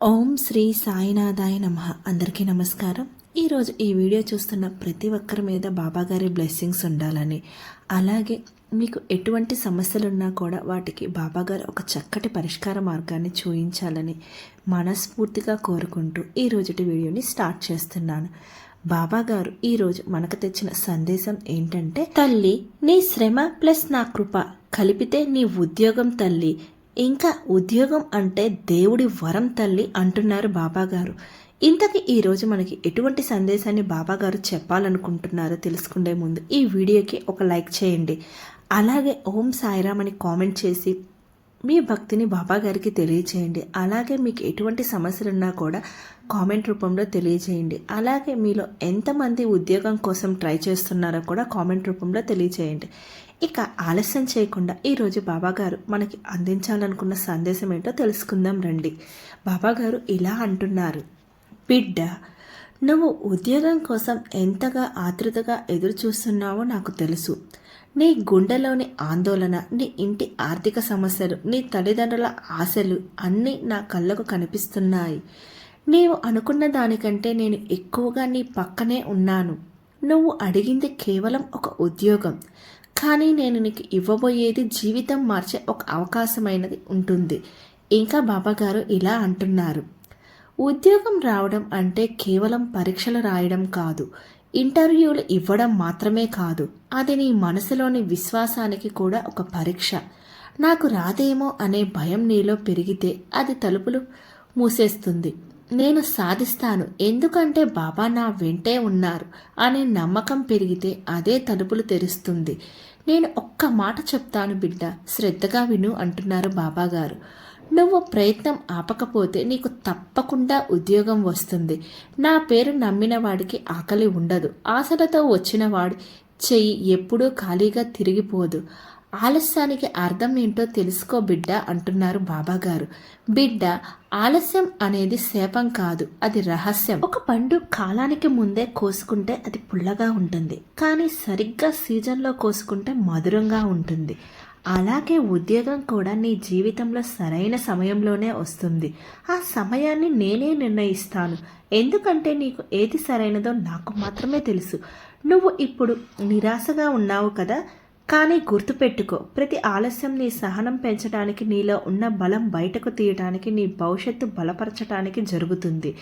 ఓం శ్రీ సాయినాథాయ నమ. అందరికీ నమస్కారం. ఈరోజు ఈ వీడియో చూస్తున్న ప్రతి ఒక్కరి మీద బాబాగారి బ్లెస్సింగ్స్ ఉండాలని. అలాగే మీకు ఎటువంటి సమస్యలున్నా కూడా వాటికి బాబాగారు ఒక చక్కటి పరిష్కార మార్గాన్ని చూపించాలని మనస్ఫూర్తిగా కోరుకుంటూ ఈ రోజుటి వీడియోని స్టార్ట్ చేస్తున్నాను. బాబాగారు ఈరోజు మనకు తెచ్చిన సందేశం ఏంటంటే తల్లి నీ శ్రమ ప్లస్ నా కృప కలిపితే నీ ఉద్యోగం తల్లి ఇంకా ఉద్యోగం అంటే దేవుడి వరం తల్లి అంటున్నారు బాబా గారు ఇంతకీ ఈరోజు మనకి ఎటువంటి సందేశాన్ని బాబా గారు చెప్పాలనుకుంటున్నారో తెలుసుకునే ముందు ఈ వీడియోకి ఒక లైక్ చేయండి. అలాగే ఓం సాయిరామ్ అని కామెంట్ చేసి మీ భక్తిని బాబా గారికి తెలియజేయండి అలాగే మీకు ఎటువంటి సమస్యలు ఉన్నా కూడా కామెంట్ రూపంలో తెలియజేయండి అలాగే మీలో ఎంతమంది ఉద్యోగం కోసం ట్రై చేస్తున్నారో కూడా కామెంట్ రూపంలో తెలియజేయండి ఇక ఆలస్యం చేయకుండా ఈరోజు బాబాగారు మనకి అందించాలనుకున్న సందేశం ఏంటో తెలుసుకుందాం రండి. బాబాగారు ఇలా అంటున్నారు. బిడ్డ నువ్వు ఉద్యోగం కోసం ఎంతగా ఆతృతగా ఎదురు చూస్తున్నావో నాకు తెలుసు. నీ గుండెలోని ఆందోళన నీ ఇంటి ఆర్థిక సమస్యలు నీ తల్లిదండ్రుల ఆశలు అన్నీ నా కళ్ళకు కనిపిస్తున్నాయి. నీవు అనుకున్న దానికంటే నేను ఎక్కువగా నీ పక్కనే ఉన్నాను. నువ్వు అడిగింది కేవలం ఒక ఉద్యోగం. కానీ నేను నీకు ఇవ్వబోయేది జీవితం మార్చే ఒక అవకాశమైనది ఉంటుంది. ఇంకా బాబాగారు ఇలా అంటున్నారు. ఉద్యోగం రావడం అంటే కేవలం పరీక్షలు రాయడం కాదు. ఇంటర్వ్యూలు ఇవ్వడం మాత్రమే కాదు. అది నీ మనసులోని విశ్వాసానికి కూడా ఒక పరీక్ష. నాకు రాదేమో అనే భయం నీలో పెరిగితే అది తలుపులు మూసేస్తుంది. నేను సాధిస్తాను. ఎందుకంటే బాబా నా వెంటే ఉన్నారు అనే నమ్మకం పెరిగితే అదే తలుపులు తెరుస్తుంది. నేను ఒక్క మాట చెప్తాను బిడ్డ. శ్రద్ధగా విను అంటున్నారు బాబాగారు. నువ్వు ప్రయత్నం ఆపకపోతే నీకు తప్పకుండా ఉద్యోగం వస్తుంది. నా పేరు నమ్మిన వాడికి ఆకలి ఉండదు. ఆశలతో వచ్చిన వాడు చెయ్యి ఎప్పుడూ ఖాళీగా తిరిగిపోదు. ఆలస్యానికి అర్థం ఏంటో తెలుసుకో బిడ్డ అంటున్నారు బాబాగారు. బిడ్డ ఆలస్యం అనేది శాపం కాదు అది రహస్యం. ఒక పండు కాలానికి ముందే కోసుకుంటే అది పుల్లగా ఉంటుంది కానీ సరిగ్గా సీజన్లో కోసుకుంటే మధురంగా ఉంటుంది. అలాగే ఉద్యోగం కూడా నీ జీవితంలో సరైన సమయంలోనే వస్తుంది. ఆ సమయాన్ని నేనే నిర్ణయిస్తాను ఎందుకంటే నీకు ఏది సరైనదో నాకు మాత్రమే తెలుసు. నువ్వు ఇప్పుడు నిరాశగా ఉన్నావు కదా కానీ గుర్తుపెట్టుకో ప్రతి ఆలస్యం నీ సహనం పెంచడానికి నీలో ఉన్న బలం బయటకు తీయడానికి నీ భవిష్యత్తు బలపరచడానికి జరుగుతుంది.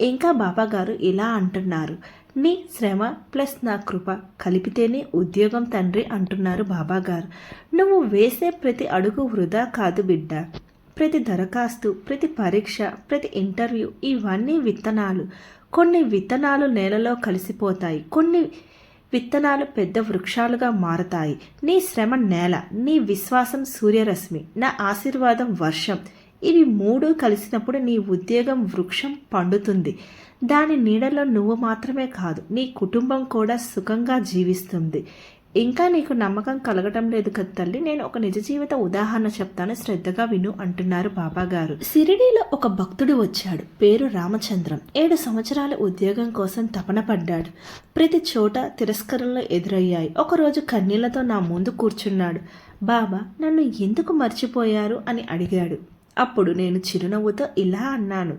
ఇంకా బాబాగారు ఇలా అంటున్నారు. నీ శ్రమ ప్లస్ నా కృప కలిపితేనే ఉద్యోగం తండ్రి అంటున్నారు బాబాగారు. నువ్వు వేసే ప్రతి అడుగు వృధా కాదు బిడ్డ. ప్రతి దరఖాస్తు ప్రతి పరీక్ష ప్రతి ఇంటర్వ్యూ ఇవన్నీ విత్తనాలు. కొన్ని విత్తనాలు నేలలో కలిసిపోతాయి. కొన్ని విత్తనాలు పెద్ద వృక్షాలుగా మారతాయి. నీ శ్రమ నేల నీ విశ్వాసం సూర్యరశ్మి నా ఆశీర్వాదం వర్షం. ఇవి మూడు కలిసినప్పుడు నీ ఉద్యోగం వృక్షం పండుతుంది. దాని నీడలో నువ్వు మాత్రమే కాదు నీ కుటుంబం కూడా సుఖంగా జీవిస్తుంది. ఇంకా నీకు నమ్మకం కలగటం లేదు కదా తల్లి. నేను ఒక నిజ జీవిత ఉదాహరణ చెప్తాను. శ్రద్ధగా విను అంటున్నారు బాబా గారు. సిరిడీలో ఒక భక్తుడు వచ్చాడు. పేరు రామచంద్రం. ఏడు సంవత్సరాల ఉద్యోగం కోసం తపన పడ్డాడు. ప్రతి చోట తిరస్కరణలు ఎదురయ్యాయి. ఒకరోజు కన్నీళ్ళతో నా ముందు కూర్చున్నాడు. బాబా నన్ను ఎందుకు మర్చిపోయారు? అని అడిగాడు. అప్పుడు నేను చిరునవ్వుతో ఇలా అన్నాను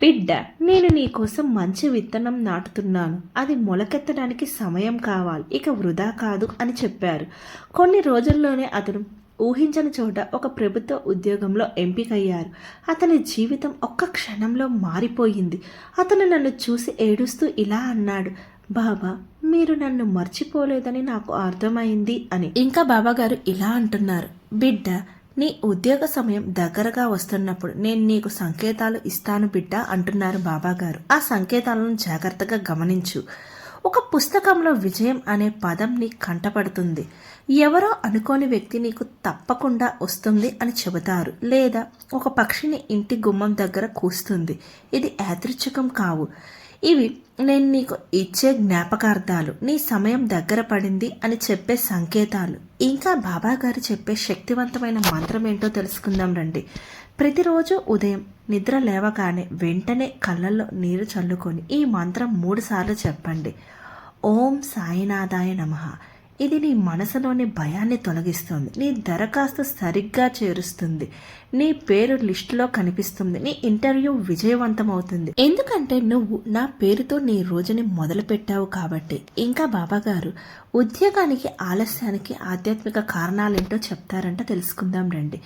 బిడ్డ నేను నీకోసం మంచి విత్తనం నాటుతున్నాను. అది మొలకెత్తడానికి సమయం కావాలి ఇక వృధా కాదు అని చెప్పారు. కొన్ని రోజుల్లోనే అతను ఊహించని చోట ఒక ప్రభుత్వ ఉద్యోగంలో ఎంపికయ్యారు. అతని జీవితం ఒక్క క్షణంలో మారిపోయింది. అతను నన్ను చూసి ఏడుస్తూ ఇలా అన్నాడు బాబా మీరు నన్ను మర్చిపోలేదని నాకు అర్థమైంది అని. ఇంకా బాబాగారు ఇలా అంటున్నారు బిడ్డ నీ ఉద్యోగ సమయం దగ్గరగా వస్తున్నప్పుడు నేను నీకు సంకేతాలు ఇస్తాను బిడ్డ అంటున్నారు బాబాగారు. ఆ సంకేతాలను జాగ్రత్తగా గమనించు. ఒక పుస్తకంలో విజయం అనే పదం నీ కంటపడుతుంది. ఎవరో అనుకోని వ్యక్తి నీకు తప్పకుండా వస్తుంది అని చెబుతారు. లేదా ఒక పక్షిని ఇంటి గుమ్మం దగ్గర కూస్తుంది. ఇది యాదృచ్ఛికం కావు. ఇవి నేను నీకు ఇచ్చే జ్ఞాపకార్థాలు నీ సమయం దగ్గర పడింది అని చెప్పే సంకేతాలు. ఇంకా బాబా గారు చెప్పే శక్తివంతమైన మంత్రం ఏంటో తెలుసుకుందాం రండి. ప్రతిరోజు ఉదయం నిద్ర లేవగానే వెంటనే కళ్ళల్లో నీరు చల్లుకొని ఈ మంత్రం మూడుసార్లు చెప్పండి. ఓం సాయినాథాయ నమ. ఇది నీ మనసులోని భయాన్ని తొలగిస్తుంది. నీ దరఖాస్తు సరిగ్గా చేరుస్తుంది. నీ పేరు లిస్టులో కనిపిస్తుంది. నీ ఇంటర్వ్యూ విజయవంతమవుతుంది. ఎందుకంటే నువ్వు నా పేరుతో నీ రోజుని మొదలు పెట్టావు కాబట్టి. ఇంకా బాబాగారు ఉద్యోగానికి ఆలస్యానికి ఆధ్యాత్మిక కారణాలేంటో చెప్తారంట తెలుసుకుందాం రండి.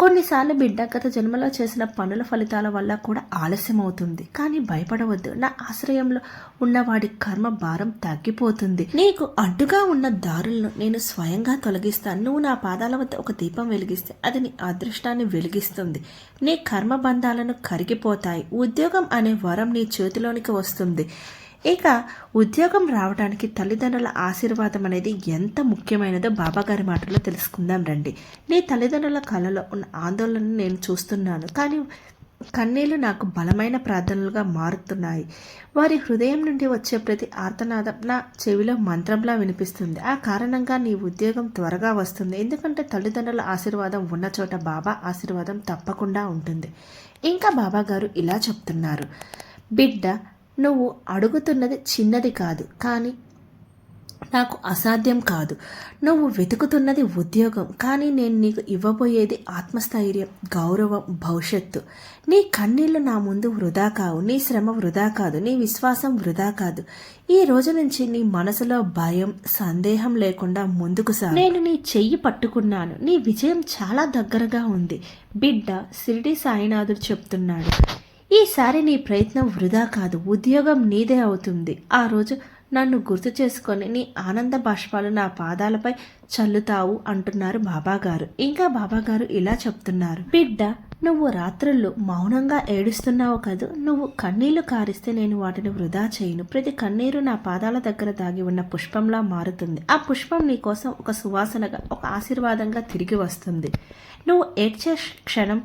కొన్నిసార్లు బిడ్డ గత జన్మలో చేసిన పనుల ఫలితాల వల్ల కూడా ఆలస్యం అవుతుంది కానీ భయపడవద్దు. నా ఆశ్రయంలో ఉన్నవాడి కర్మ భారం తగ్గిపోతుంది. నీకు అడ్డుగా ఉన్న దారులను నేను స్వయంగా తొలగిస్తాను. నువ్వు నా పాదాల వద్ద ఒక దీపం వెలిగిస్తే అది నీ అదృష్టాన్ని వెలిగిస్తుంది. నీ కర్మ బంధాలను కరిగిపోతాయి. ఉద్యోగం అనే వరం నీ చేతిలోనికి వస్తుంది. ఇక ఉద్యోగం రావడానికి తల్లిదండ్రుల ఆశీర్వాదం అనేది ఎంత ముఖ్యమైనదో బాబాగారి మాటల్లో తెలుసుకుందాం రండి. నీ తల్లిదండ్రుల కళలో ఉన్న ఆందోళనను నేను చూస్తున్నాను. కానీ కన్నీళ్ళు నాకు బలమైన ప్రార్థనలుగా మారుతున్నాయి. వారి హృదయం నుండి వచ్చే ప్రతి ఆర్తనాదం నా చెవిలో మంత్రంలా వినిపిస్తుంది. ఆ కారణంగా నీ ఉద్యోగం త్వరగా వస్తుంది. ఎందుకంటే తల్లిదండ్రుల ఆశీర్వాదం ఉన్న చోట బాబా ఆశీర్వాదం తప్పకుండా ఉంటుంది. ఇంకా బాబా గారు ఇలా చెప్తున్నారు. బిడ్డ నువ్వు అడుగుతున్నది చిన్నది కాదు కానీ నాకు అసాధ్యం కాదు. నువ్వు వెతుకుతున్నది ఉద్యోగం కానీ నేను నీకు ఇవ్వబోయేది ఆత్మస్థైర్యం గౌరవం భవిష్యత్తు. నీ కన్నీళ్ళు నా ముందు వృధా కావు నీ శ్రమ వృధా కాదు నీ విశ్వాసం వృధా కాదు. ఈ రోజు నుంచి నీ మనసులో భయం సందేహం లేకుండా ముందుకు సా నేను నీ చెయ్యి పట్టుకున్నాను నీ విజయం చాలా దగ్గరగా ఉంది బిడ్డ సిరిడి సాయినాథుడు చెప్తున్నాడు. ఈసారి నీ ప్రయత్నం వృధా కాదు. ఉద్యోగం నీదే అవుతుంది. ఆ రోజు నన్ను గుర్తు చేసుకొని నీ ఆనంద బాష్పాలు నా పాదాలపై చల్లుతావు అంటున్నారు బాబాగారు. ఇంకా బాబాగారు ఇలా చెప్తున్నారు. బిడ్డ నువ్వు రాత్రుల్లో మౌనంగా ఏడుస్తున్నావు కదూ? నువ్వు కన్నీళ్ళు కారిస్తే నేను వాటిని వృధా చేయను. ప్రతి కన్నీరు నా పాదాల దగ్గర దాగి ఉన్న పుష్పంలా మారుతుంది. ఆ పుష్పం నీ కోసం ఒక సువాసనగా ఒక ఆశీర్వాదంగా తిరిగి వస్తుంది. నువ్వు ఏడ్చే క్షణం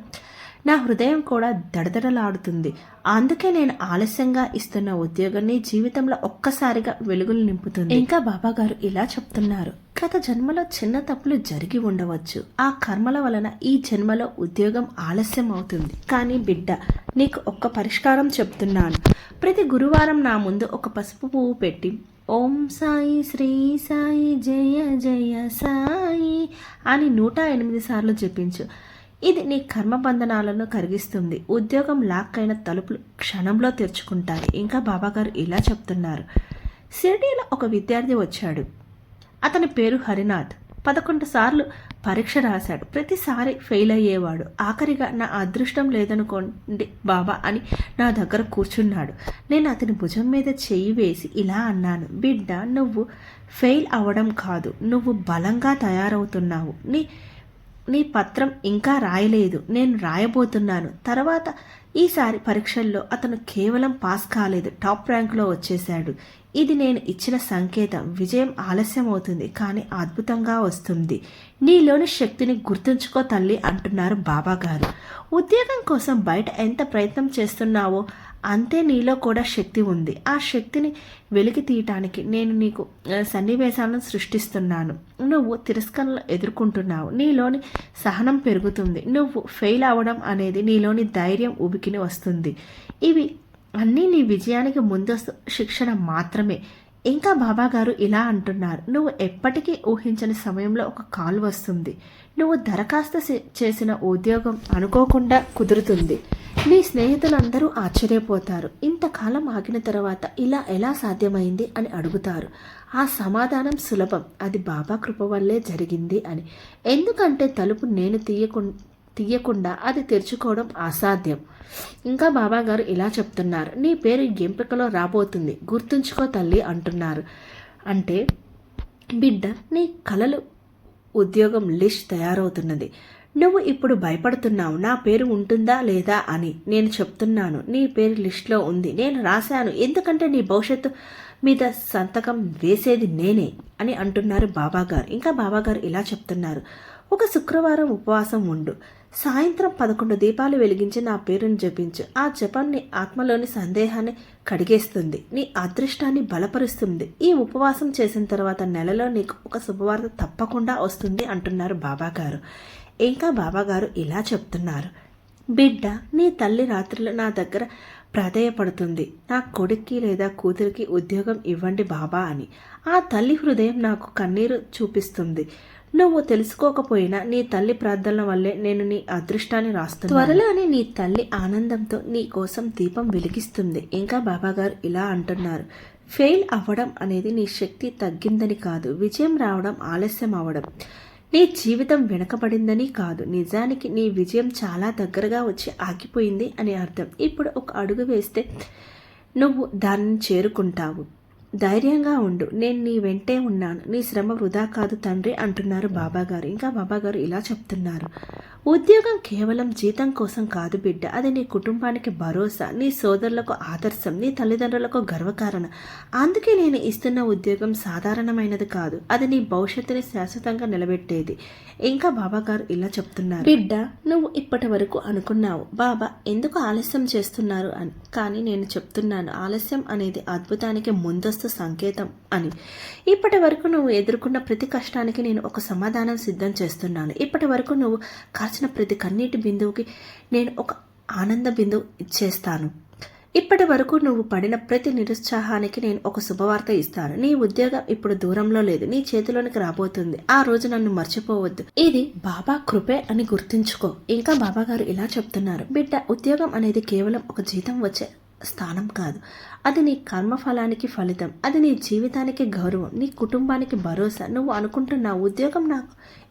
నా హృదయం కూడా దడదడలాడుతుంది. అందుకే నేను ఆలస్యంగా ఇస్తున్న ఉద్యోగం నీ జీవితంలో ఒక్కసారిగా వెలుగులు నింపుతుంది. ఇంకా బాబా గారు ఇలా చెప్తున్నారు. గత జన్మలో చిన్న తప్పులు జరిగి ఉండవచ్చు. ఆ కర్మల వలన ఈ జన్మలో ఉద్యోగం ఆలస్యం అవుతుంది. కానీ బిడ్డ నీకు ఒక్క పరిష్కారం చెప్తున్నాను. ప్రతి గురువారం నా ముందు ఒక పసుపు పువ్వు పెట్టి ఓం సాయి శ్రీ సాయి జయ జయ సాయి అని నూట ఎనిమిది సార్లు జపించు. ఇది నీ కర్మబంధనాలను కరిగిస్తుంది. ఉద్యోగం లాక్ అయిన తలుపులు క్షణంలో తెరుచుకుంటాయి. ఇంకా బాబాగారు ఇలా చెప్తున్నారు. షిర్డీలో ఒక విద్యార్థి వచ్చాడు. అతని పేరు హరినాథ్. పదకొండు సార్లు పరీక్ష రాశాడు. ప్రతిసారి ఫెయిల్ అయ్యేవాడు. ఆఖరిగా నా అదృష్టం లేదనుకోండి బాబా అని నా దగ్గర కూర్చున్నాడు. నేను అతని భుజం మీద చెయ్యి వేసి ఇలా అన్నాను. బిడ్డ నువ్వు ఫెయిల్ అవ్వడం కాదు. నువ్వు బలంగా తయారవుతున్నావు. నీ నీ పత్రం ఇంకా రాయలేదు. నేను రాయబోతున్నాను. తర్వాత ఈసారి పరీక్షల్లో అతను కేవలం పాస్ కాలేదు. టాప్ ర్యాంకులో వచ్చేశాడు. ఇది నేను ఇచ్చిన సంకేతం. విజయం ఆలస్యం అవుతుంది కానీ అద్భుతంగా వస్తుంది. నీలోని శక్తిని గుర్తుంచుకో తల్లి అంటున్నారు బాబాగారు. ఉద్యోగం కోసం బయట ఎంత ప్రయత్నం చేస్తున్నావో అంతే నీలో కూడా శక్తి ఉంది. ఆ శక్తిని వెలికి తీయటానికి నేను నీకు సన్నివేశాలను సృష్టిస్తున్నాను. నువ్వు తిరస్కరణలు ఎదుర్కొంటున్నావు. నీలోని సహనం పెరుగుతుంది. నువ్వు ఫెయిల్ అవ్వడం అనేది నీలోని ధైర్యం ఉబికిని వస్తుంది. ఇవి అన్నీ నీ విజయానికి ముందస్తు శిక్షణ మాత్రమే. ఇంకా బాబా గారు ఇలా అంటున్నారు. నువ్వు ఎప్పటికీ ఊహించని సమయంలో ఒక కాల్ వస్తుంది. నువ్వు దరఖాస్తు చేసిన ఉద్యోగం అనుకోకుండా కుదురుతుంది. నీ స్నేహితులందరూ ఆశ్చర్యపోతారు. ఇంతకాలం ఆగిన తర్వాత ఇలా ఎలా సాధ్యమైంది అని అడుగుతారు. ఆ సమాధానం సులభం. అది బాబా కృప వల్లే జరిగింది అని. ఎందుకంటే తలుపు నేను తీయకుండా తీయకుండా అది తెరుచుకోవడం అసాధ్యం. ఇంకా బాబా గారు ఇలా చెప్తున్నారు. నీ పేరు ఎంపికలో రాబోతుంది. గుర్తుంచుకో తల్లి అంటున్నారు. అంటే బిడ్డ నీ కలలు ఉద్యోగం లిస్ట్ తయారవుతున్నది. నువ్వు ఇప్పుడు భయపడుతున్నావు నా పేరు ఉంటుందా లేదా అని నేను చెప్తున్నాను. నీ పేరు లిస్ట్లో ఉంది. నేను రాశాను. ఎందుకంటే నీ భవిష్యత్తు మీద సంతకం వేసేది నేనే అని అంటున్నారు బాబాగారు. ఇంకా బాబాగారు ఇలా చెప్తున్నారు. ఒక శుక్రవారం ఉపవాసం ఉండు. సాయంత్రం పదకొండు దీపాలు వెలిగించి నా పేరును జపించు. ఆ జపం నీ ఆత్మలోని సందేహాన్ని కడిగేస్తుంది. నీ అదృష్టాన్ని బలపరుస్తుంది. ఈ ఉపవాసం చేసిన తర్వాత నెలలో నీకు ఒక శుభవార్త తప్పకుండా వస్తుంది అంటున్నారు బాబాగారు. ఇంకా బాబాగారు ఇలా చెప్తున్నారు. బిడ్డ నీ తల్లి రాత్రులు నా దగ్గర ప్రాధేయపడుతుంది నా కొడుక్కి లేదా కూతురికి ఉద్యోగం ఇవ్వండి బాబా అని. ఆ తల్లి హృదయం నాకు కన్నీరు చూపిస్తుంది. నువ్వు తెలుసుకోకపోయినా నీ తల్లి ప్రార్థనల వల్లే నేను నీ అదృష్టాన్ని రాస్తాను త్వరలోనే నీ తల్లి ఆనందంతో నీ కోసం దీపం వెలిగిస్తుంది ఇంకా బాబాగారు ఇలా అంటున్నారు. ఫెయిల్ అవ్వడం అనేది నీ శక్తి తగ్గిందని కాదు. విజయం రావడం ఆలస్యం అవ్వడం. నీ జీవితం వెనకబడిందని కాదు. నిజానికి నీ విజయం చాలా దగ్గరగా వచ్చి ఆగిపోయింది అని అర్థం. ఇప్పుడు ఒక అడుగు వేస్తే నువ్వు దాన్ని చేరుకుంటావు. ధైర్యంగా ఉండు. నేను నీ వెంటే ఉన్నాను. నీ శ్రమ వృధా కాదు తండ్రి అంటున్నారు బాబాగారు. ఇంకా బాబాగారు ఇలా చెప్తున్నారు. ఉద్యోగం కేవలం జీతం కోసం కాదు బిడ్డ. అది నీ కుటుంబానికి భరోసా నీ సోదరులకు ఆదర్శం నీ తల్లిదండ్రులకు గర్వకారణ. అందుకే నేను ఇస్తున్న ఉద్యోగం సాధారణమైనది కాదు. అది నీ భవిష్యత్తుని శాశ్వతంగా నిలబెట్టేది. ఇంకా బాబాగారు ఇలా చెప్తున్నారు. బిడ్డ నువ్వు ఇప్పటి వరకు అనుకున్నావు. బాబా ఎందుకు ఆలస్యం చేస్తున్నారు అని. కానీ నేను చెప్తున్నాను ఆలస్యం అనేది అద్భుతానికి ముందస్తు సంకేతం అని. ఇప్పటి వరకు నువ్వు ఎదుర్కొన్న ప్రతి కష్టానికి నేను ఒక సమాధానం సిద్ధం చేస్తున్నాను. ఇప్పటి వరకు నువ్వు కాల్చిన ప్రతి కన్నీటి బిందువుకి నేను ఒక ఆనంద బిందువు ఇచ్చేస్తాను ఇప్పటి వరకు నువ్వు పడిన ప్రతి నిరుత్సాహానికి నేను ఒక శుభవార్త ఇస్తాను. నీ ఉద్యోగం ఇప్పుడు దూరంలో లేదు. నీ చేతిలోనికి రాబోతుంది. ఆ రోజు నన్ను మర్చిపోవద్దు. ఇది బాబా కృపే అని గుర్తుంచుకో. ఇంకా బాబా గారు ఇలా చెప్తున్నారు. బిడ్డ ఉద్యోగం అనేది కేవలం ఒక జీతం వచ్చే స్థానం కాదు. అది నీ కర్మఫలానికి ఫలితం. అది నీ జీవితానికి గౌరవం. నీ కుటుంబానికి భరోసా. నువ్వు అనుకుంటున్న ఉద్యోగం నాకు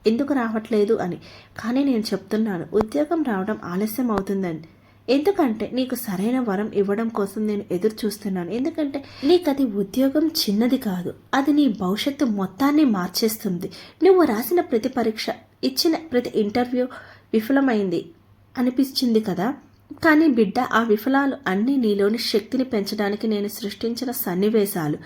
ఎందుకు రావట్లేదు అని. కానీ నేను చెప్తున్నాను ఉద్యోగం రావడం ఆలస్యం అవుతుందని. ఎందుకంటే నీకు సరైన వరం ఇవ్వడం కోసం నేను ఎదురు చూస్తున్నాను. ఎందుకంటే నీకు అది ఉద్యోగం చిన్నది కాదు. అది నీ భవిష్యత్తు మొత్తాన్ని మార్చేస్తుంది. నువ్వు రాసిన ప్రతి పరీక్ష ఇచ్చిన ప్రతి ఇంటర్వ్యూ విఫలమైంది అనిపించింది కదా? కానీ బిడ్డ ఆ విఫలాలు అన్నీ నీలోని శక్తిని పెంచడానికి నేను సృష్టించిన సన్నివేశాలు.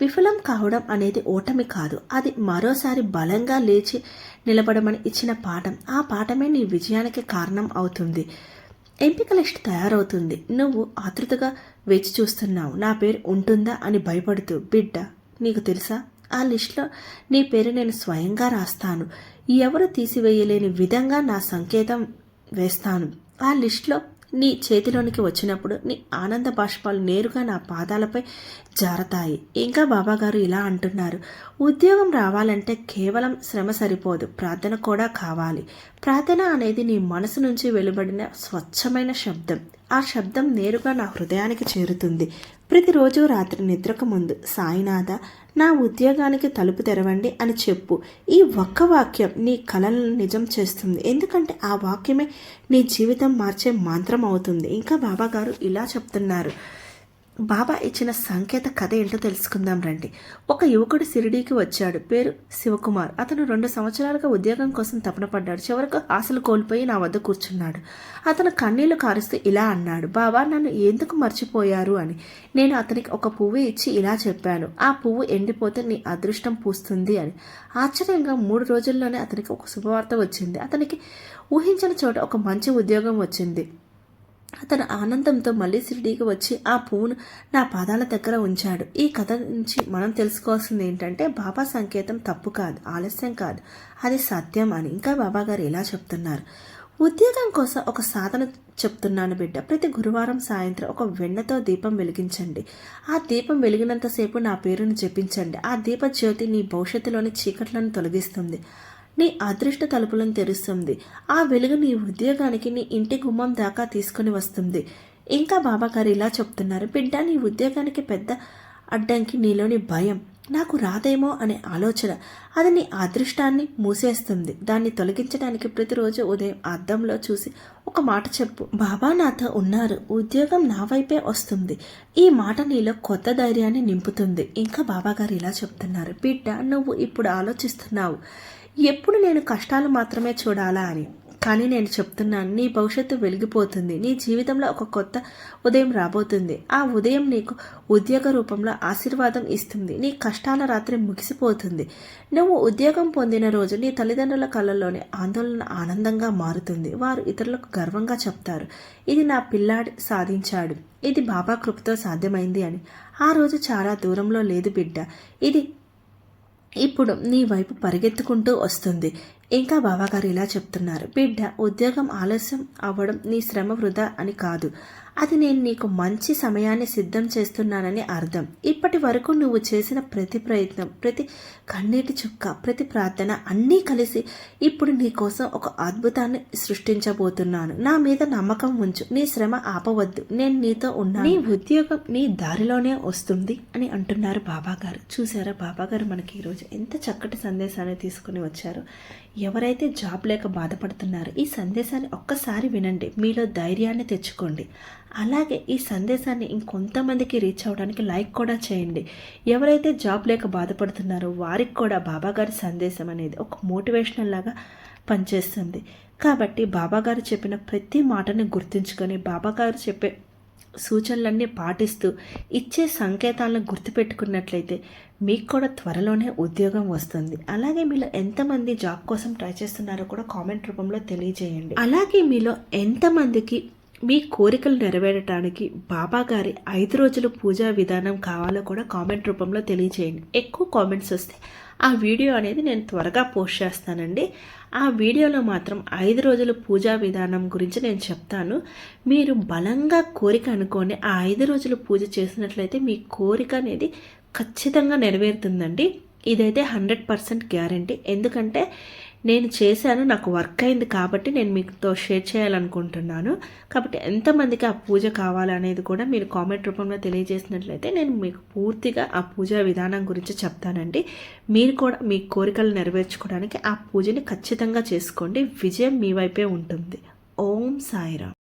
విఫలం కావడం అనేది ఓటమి కాదు. అది మరోసారి బలంగా లేచి నిలబడమని ఇచ్చిన పాఠం. ఆ పాఠమే నీ విజయానికి కారణం అవుతుంది. ఎంపిక లిస్ట్ తయారవుతుంది. నువ్వు ఆతృతగా వేచి చూస్తున్నావు. నా పేరు ఉంటుందా అని భయపడుతూ బిడ్డ నీకు తెలుసా? ఆ లిస్ట్లో నీ పేరు నేను స్వయంగా రాస్తాను. ఎవరు తీసివేయలేని విధంగా నా సంకేతం వేస్తాను. ఆ లిస్ట్లో నీ చేతిలోనికి వచ్చినప్పుడు నీ ఆనంద బాష్పాలు నేరుగా నా పాదాలపై జారతాయి. ఇంకా బాబాగారు ఇలా అంటున్నారు. ఉద్యోగం రావాలంటే కేవలం శ్రమ సరిపోదు. ప్రార్థన కూడా కావాలి. ప్రార్థన అనేది నీ మనసు నుంచి వెలువడిన స్వచ్ఛమైన శబ్దం. ఆ శబ్దం నేరుగా నా హృదయానికి చేరుతుంది. ప్రతిరోజు రాత్రి నిద్రకు ముందు సాయినాథ నా ఉద్యోగానికి తలుపు తెరవండి అని చెప్పు. ఈ ఒక్క వాక్యం నీ కలలను నిజం చేస్తుంది. ఎందుకంటే ఆ వాక్యమే నీ జీవితం మార్చే మంత్రం అవుతుంది. ఇంకా బాబాగారు ఇలా చెప్తున్నారు. బాబా ఇచ్చిన సంకేత కథ ఏంటో తెలుసుకుందాం రండి. ఒక యువకుడు సిరిడీకి వచ్చాడు. పేరు శివకుమార్. అతను రెండు సంవత్సరాలుగా ఉద్యోగం కోసం తపన పడ్డాడు. చివరకు ఆశలు కోల్పోయి నా వద్ద కూర్చున్నాడు. అతను కన్నీళ్ళు కారుస్తూ ఇలా అన్నాడు బాబా నన్ను ఎందుకు మర్చిపోయారు? అని. నేను అతనికి ఒక పువ్వు ఇచ్చి ఇలా చెప్పాను ఆ పువ్వు ఎండిపోతే నీ అదృష్టం పూస్తుంది అని. ఆశ్చర్యంగా మూడు రోజుల్లోనే అతనికి ఒక శుభవార్త వచ్చింది. అతనికి ఊహించిన చోట ఒక మంచి ఉద్యోగం వచ్చింది. అతను ఆనందంతో మళ్ళీ షిరిడీకి వచ్చి ఆ పువ్వును నా పాదాల దగ్గర ఉంచాడు. ఈ కథ నుంచి మనం తెలుసుకోవాల్సింది ఏంటంటే బాబా సంకేతం తప్పు కాదు ఆలస్యం కాదు. అది సత్యం అని. ఇంకా బాబా గారు ఇలా చెప్తున్నారు. ఉద్యోగం కోసం ఒక సాధన చెప్తున్నాను బిడ్డ. ప్రతి గురువారం సాయంత్రం ఒక వెన్నతో దీపం వెలిగించండి. ఆ దీపం వెలిగినంతసేపు నా పేరును జపించండి. ఆ దీప జ్యోతి నీ భవిష్యత్తులోని చీకట్లను తొలగిస్తుంది. నీ అదృష్ట తలుపులను తెరుస్తుంది. ఆ వెలుగు నీ ఉద్యోగానికి నీ ఇంటి గుమ్మం దాకా తీసుకుని వస్తుంది. ఇంకా బాబాగారు ఇలా చెప్తున్నారు బిడ్డ నీ ఉద్యోగానికి పెద్ద అడ్డంకి నీలోని భయం. నాకు రాదేమో అనే ఆలోచన. అది నీ అదృష్టాన్ని మూసేస్తుంది. దాన్ని తొలగించడానికి ప్రతిరోజు ఉదయం అద్దంలో చూసి ఒక మాట చెప్పు. బాబా నాతో ఉన్నారు. ఉద్యోగం నా వైపే వస్తుంది. ఈ మాట నీలో కొత్త ధైర్యాన్ని నింపుతుంది. ఇంకా బాబాగారు ఇలా చెప్తున్నారు బిడ్డ నువ్వు ఇప్పుడు ఆలోచిస్తున్నావు. ఎప్పుడు నేను కష్టాలు మాత్రమే చూడాలా అని. కానీ నేను చెప్తున్నాను నీ భవిష్యత్తు వెలిగిపోతుంది. నీ జీవితంలో ఒక కొత్త ఉదయం రాబోతుంది. ఆ ఉదయం నీకు ఉద్యోగ రూపంలో ఆశీర్వాదం ఇస్తుంది. నీ కష్టాల రాత్రి ముగిసిపోతుంది. నువ్వు ఉద్యోగం పొందిన రోజు నీ తల్లిదండ్రుల కళ్ళల్లోని ఆందోళన ఆనందంగా మారుతుంది. వారు ఇతరులకు గర్వంగా చెప్తారు. ఇది నా పిల్లాడి సాధించాడు. ఇది బాబా కృపతో సాధ్యమైంది అని. ఆ రోజు చాలా దూరంలో లేదు బిడ్డ. ఇది ఇప్పుడు నీ వైపు పరిగెత్తుకుంటూ వస్తుంది. ఇంకా బాబాగారు ఇలా చెప్తున్నారు. బిడ్డ ఉద్యోగం ఆలస్యం అవ్వడం నీ శ్రమ వృధా అని కాదు. అది నేను నీకు మంచి సమయాన్ని సిద్ధం చేస్తున్నానని అర్థం. ఇప్పటి వరకు నువ్వు చేసిన ప్రతి ప్రయత్నం ప్రతి కన్నీటి చుక్క ప్రతి ప్రార్థన అన్నీ కలిసి ఇప్పుడు నీ కోసం ఒక అద్భుతాన్ని సృష్టించబోతున్నాను. నా మీద నమ్మకం ఉంచు. నీ శ్రమ ఆపవద్దు. నేను నీతో ఉన్నా నీ ఉద్యోగం నీ దారిలోనే వస్తుంది అని అంటున్నారు బాబాగారు. చూసారా బాబాగారు మనకి ఈరోజు ఎంత చక్కటి సందేశాన్ని తీసుకుని వచ్చారు. ఎవరైతే జాబ్ లేక బాధపడుతున్నారో ఈ సందేశాన్ని ఒక్కసారి వినండి. మీలో ధైర్యాన్ని తెచ్చుకోండి. అలాగే ఈ సందేశాన్ని ఇంకొంతమందికి రీచ్ అవ్వడానికి లైక్ కూడా చేయండి. ఎవరైతే జాబ్ లేక బాధపడుతున్నారో వారికి కూడా బాబాగారి సందేశం అనేది ఒక మోటివేషనల్ లాగా పనిచేస్తుంది. కాబట్టి బాబాగారు చెప్పిన ప్రతి మాటని గుర్తుంచుకొని బాబాగారు చెప్పే సూచనలన్నీ పాటిస్తూ ఇచ్చే సంకేతాలను గుర్తుపెట్టుకున్నట్లయితే మీకు కూడా త్వరలోనే ఉద్యోగం వస్తుంది. అలాగే మీలో ఎంతమంది జాబ్ కోసం ట్రై చేస్తున్నారో కూడా కామెంట్ రూపంలో తెలియజేయండి. అలాగే మీలో ఎంతమందికి మీ కోరికలు నెరవేరటానికి బాబా గారి ఐదు రోజుల పూజా విధానం కావాలో కూడా కామెంట్ రూపంలో తెలియజేయండి ఎక్కువ కామెంట్స్ వస్తే ఆ వీడియో అనేది నేను త్వరగా పోస్ట్ చేస్తానండి. ఆ వీడియోలో మాత్రం ఐదు రోజుల పూజా విధానం గురించి నేను చెప్తాను. మీరు బలంగా కోరిక అనుకోని ఆ ఐదు రోజులు పూజ చేసినట్లయితే మీ కోరిక అనేది ఖచ్చితంగా నెరవేరుతుందండి. ఇదైతే హండ్రెడ్ పర్సెంట్ గ్యారంటీ. ఎందుకంటే నేను చేశాను నాకు వర్క్ అయింది కాబట్టి నేను మీతో షేర్ చేయాలనుకుంటున్నాను. కాబట్టి ఎంతమందికి ఆ పూజ కావాలనేది కూడా మీరు కామెంట్ రూపంలో తెలియజేసినట్లయితే నేను మీకు పూర్తిగా ఆ పూజా విధానం గురించి చెప్తానండి. మీరు కూడా మీ కోరికలు నెరవేర్చుకోవడానికి ఆ పూజని ఖచ్చితంగా చేసుకోండి. విజయం మీ వైపే ఉంటుంది. ఓం సాయిరామ్.